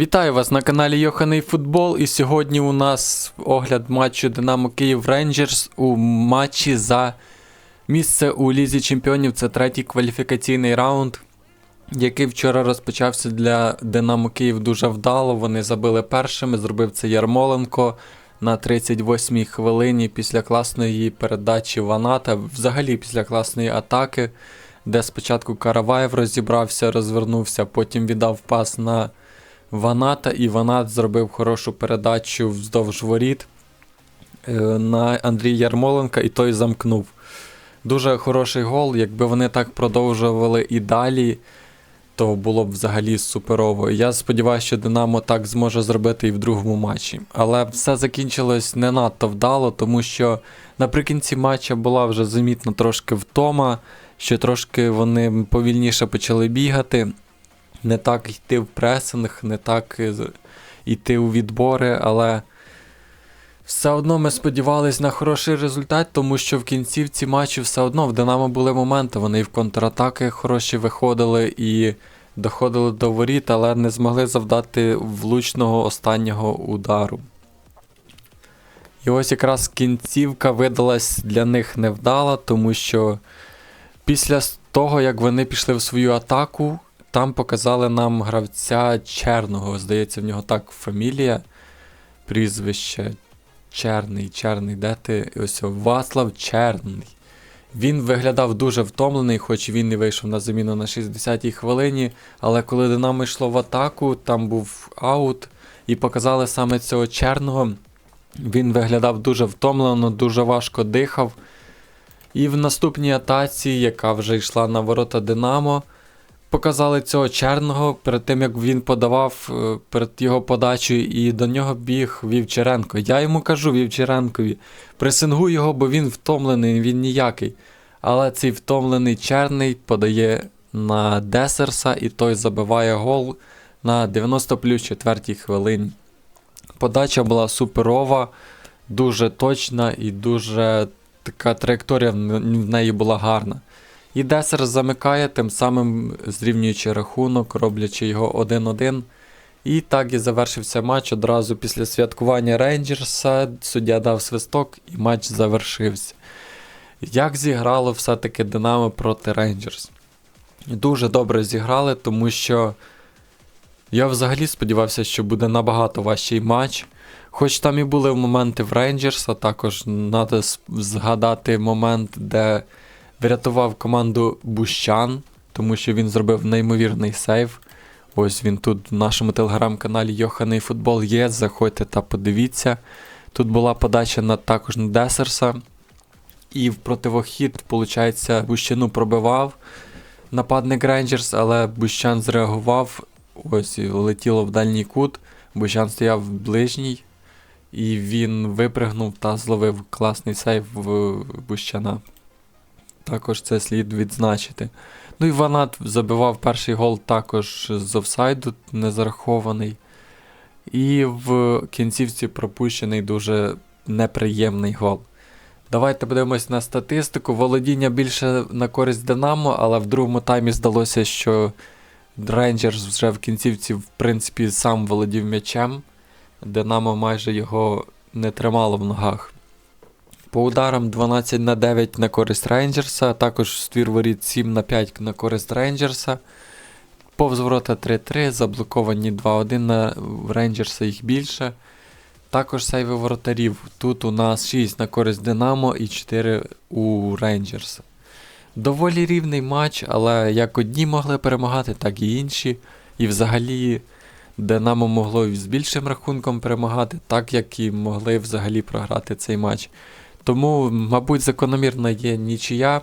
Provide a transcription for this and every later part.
Вітаю вас на каналі Йоханий Футбол. І сьогодні у нас огляд матчу Динамо Київ Рейнджерс у матчі за місце у Лізі Чемпіонів. Це третій кваліфікаційний раунд, який вчора розпочався для Динамо Київ дуже вдало. Вони забили першими. Зробив це Ярмоленко на 38-й хвилині після класної передачі Ваната, взагалі після класної атаки, де спочатку Караваєв розібрався, розвернувся, потім віддав пас на. Ваната, і Ванат зробив хорошу передачу вздовж воріт е, на Андрія Ярмоленка, і той замкнув. Дуже хороший гол. Якби вони так продовжували і далі, то було б взагалі суперово. Я сподіваюся, що Динамо так зможе зробити і в другому матчі. Але все закінчилось не надто вдало, тому що наприкінці матча була вже замітна трошки втома, що трошки вони повільніше почали бігати не так йти в пресинг, не так йти у відбори, але все одно ми сподівалися на хороший результат, тому що в кінцівці матчу все одно в Динамо були моменти. Вони і в контратаки хороші виходили і доходили до воріт, але не змогли завдати влучного останнього удару. І ось якраз кінцівка видалась для них невдала, тому що після того, як вони пішли в свою атаку, там показали нам гравця Черного. Здається, в нього так фамілія, прізвище Черний, Черний, де ти? Ось Васлав Черний. Він виглядав дуже втомлений, хоч він і вийшов на заміну на 60-й хвилині. Але коли Динамо йшло в атаку, там був аут, і показали саме цього черного. Він виглядав дуже втомлено, дуже важко дихав. І в наступній атаці, яка вже йшла на ворота Динамо, показали цього черного перед тим, як він подавав е, перед його подачею, і до нього біг Вівчаренко. Я йому кажу Вівчаренкові, пресингуй його, бо він втомлений, він ніякий. Але цей втомлений черний подає на Десерса, і той забиває гол на 90 плюс 4 хвилині. Подача була суперова, дуже точна і дуже така траєкторія в в неї була гарна. І Десер замикає, тим самим зрівнюючи рахунок, роблячи його 1-1. І так і завершився матч одразу після святкування Рейнджерса. Суддя дав свисток і матч завершився. Як зіграло все-таки Динамо проти Рейнджерс? Дуже добре зіграли, тому що я взагалі сподівався, що буде набагато важчий матч. Хоч там і були моменти в Рейнджерс, а також треба згадати момент, де врятував команду Бущан, тому що він зробив неймовірний сейв. Ось він тут в нашому телеграм-каналі Йоханий Футбол є. Заходьте та подивіться. Тут була подача на також на Десерса. І в противохід, виходить, Бущану пробивав нападник Рейнджерс, але Бущан зреагував. Ось летіло в дальній кут. Бущан стояв в ближній. І він випригнув та зловив класний сейв в Бущана. Також це слід відзначити. Ну і Ванат забивав перший гол також з офсайду, не зарахований. І в кінцівці пропущений дуже неприємний гол. Давайте подивимось на статистику. Володіння більше на користь Динамо, але в другому таймі здалося, що Рейнджерс вже в кінцівці, в принципі, сам володів м'ячем. Динамо майже його не тримало в ногах. По ударам 12 на 9 на користь Рейнджерса, а також ствір воріт 7 на 5 на користь Рейнджерса. Повз ворота 3-3, заблоковані 2-1 на Рейнджерса їх більше. Також сейви воротарів. Тут у нас 6 на користь Динамо і 4 у Рейнджерса. Доволі рівний матч, але як одні могли перемагати, так і інші. І взагалі Динамо могло з більшим рахунком перемагати, так як і могли взагалі програти цей матч. Тому, мабуть, закономірна є нічия.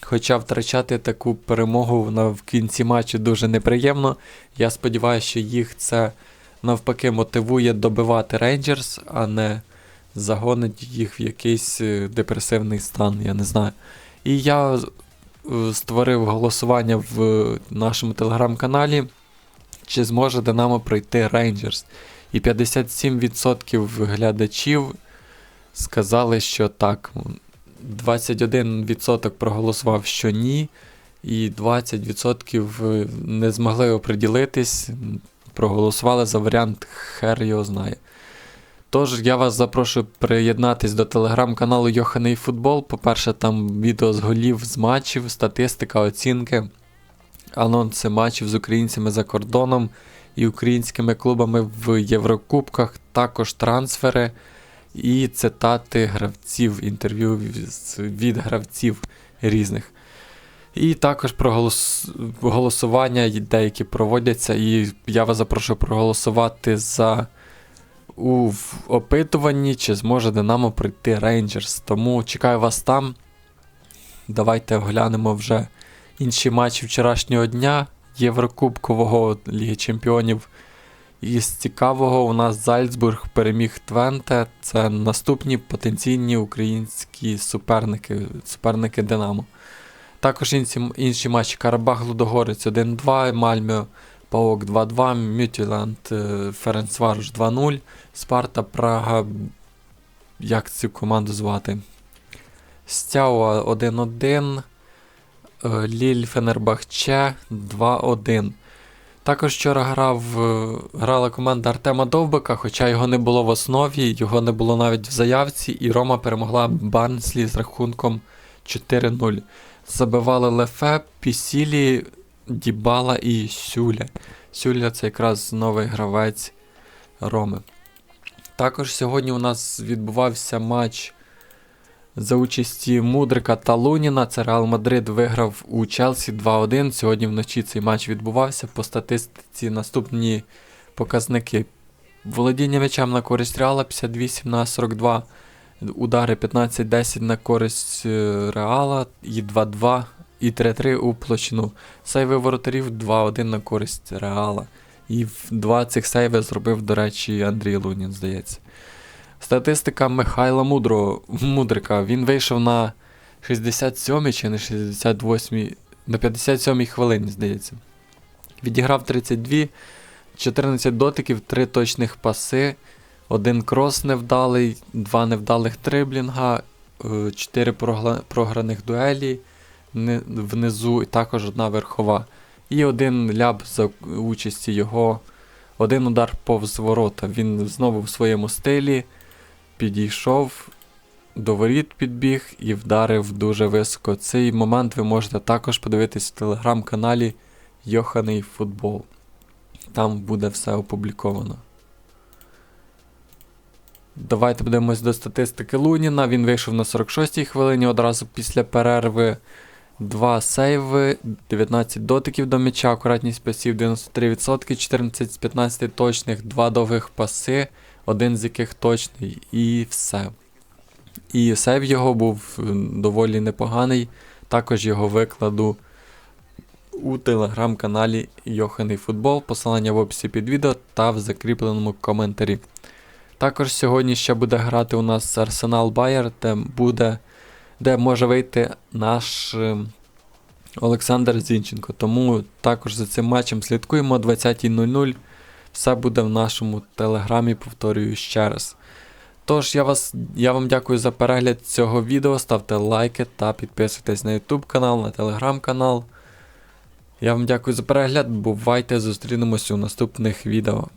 Хоча втрачати таку перемогу в кінці матчу дуже неприємно. Я сподіваюся, що їх це навпаки мотивує добивати Рейнджерс, а не загонить їх в якийсь е, депресивний стан, я не знаю. І я е, створив голосування в нашому телеграм-каналі, чи зможе Динамо пройти Рейнджерс. І 57% глядачів сказали, що так. 21% проголосував, що ні, і 20% не змогли оприділитись. проголосували за варіант хер його знає. Тож я вас запрошую приєднатись до телеграм-каналу Йоханий Футбол. По-перше, там відео з голів з матчів, статистика, оцінки, анонси матчів з українцями за кордоном і українськими клубами в Єврокубках, також трансфери і цитати гравців, інтерв'ю від гравців різних. І також про голос... голосування деякі проводяться, і я вас запрошую проголосувати за у опитуванні, чи зможе Динамо пройти Рейнджерс. Тому чекаю вас там. Давайте оглянемо вже інші матчі вчорашнього дня Єврокубкового Ліги Чемпіонів. І з цікавого у нас Зальцбург переміг Твенте. Це наступні потенційні українські суперники, суперники Динамо. Також інші, інші матчі Карабах Лудогорець 1-2, Мальмö Паук 2-2, Мютіланд Ференцваруш 2-0, Спарта Прага. Як цю команду звати? Стяуа 1-1, е, Ліль Фенербахче 2-1. Також вчора грав, е, грала команда Артема Довбика, хоча його не було в основі, його не було навіть в заявці, і Рома перемогла Барнслі з рахунком 4-0. Забивали Лефе, Пісілі, Дібала і Сюля. Сюля це якраз новий гравець Роми. Також сьогодні у нас відбувався матч за участі Мудрика та Луніна. Це Реал Мадрид виграв у Челсі 2-1. Сьогодні вночі цей матч відбувався. По статистиці наступні показники. Володіння м'ячем на користь Реала 58 на 42. Удари 15-10 на користь е, Реала і 2-2 і 3-3 у площину. Сейви воротарів 2-1 на користь Реала. І два цих сейви зробив, до речі, Андрій Лунін, здається. Статистика Михайла Мудро, Мудрика. Він вийшов на 67 чи на 68 на 57 хвилині, здається. Відіграв 32, 14 дотиків, 3 точних паси, один крос невдалий, 2 невдалих триблінга, 4 програних дуелі внизу, і також одна верхова. І один ляб за участі його, один удар повз ворота. Він знову в своєму стилі підійшов, до воріт підбіг і вдарив дуже високо. Цей момент ви можете також подивитись в телеграм-каналі Йоханий Футбол. Там буде все опубліковано. Давайте подивимось до статистики Луніна. Він вийшов на 46-й хвилині одразу після перерви. Два сейви, 19 дотиків до м'яча, акуратність пасів 93%, 14 з 15 точних, два довгих паси, один з яких точний, і все. І сейв його був доволі непоганий. Також його викладу у телеграм-каналі Йоханий Футбол. Посилання в описі під відео та в закріпленому коментарі. Також сьогодні ще буде грати у нас Арсенал Байер, де буде де може вийти наш е, Олександр Зінченко. Тому також за цим матчем слідкуємо о 20.00. Все буде в нашому телеграмі, повторюю ще раз. Тож, я, вас, я вам дякую за перегляд цього відео. Ставте лайки та підписуйтесь на YouTube канал, на телеграм канал. Я вам дякую за перегляд. Бувайте, зустрінемось у наступних відео.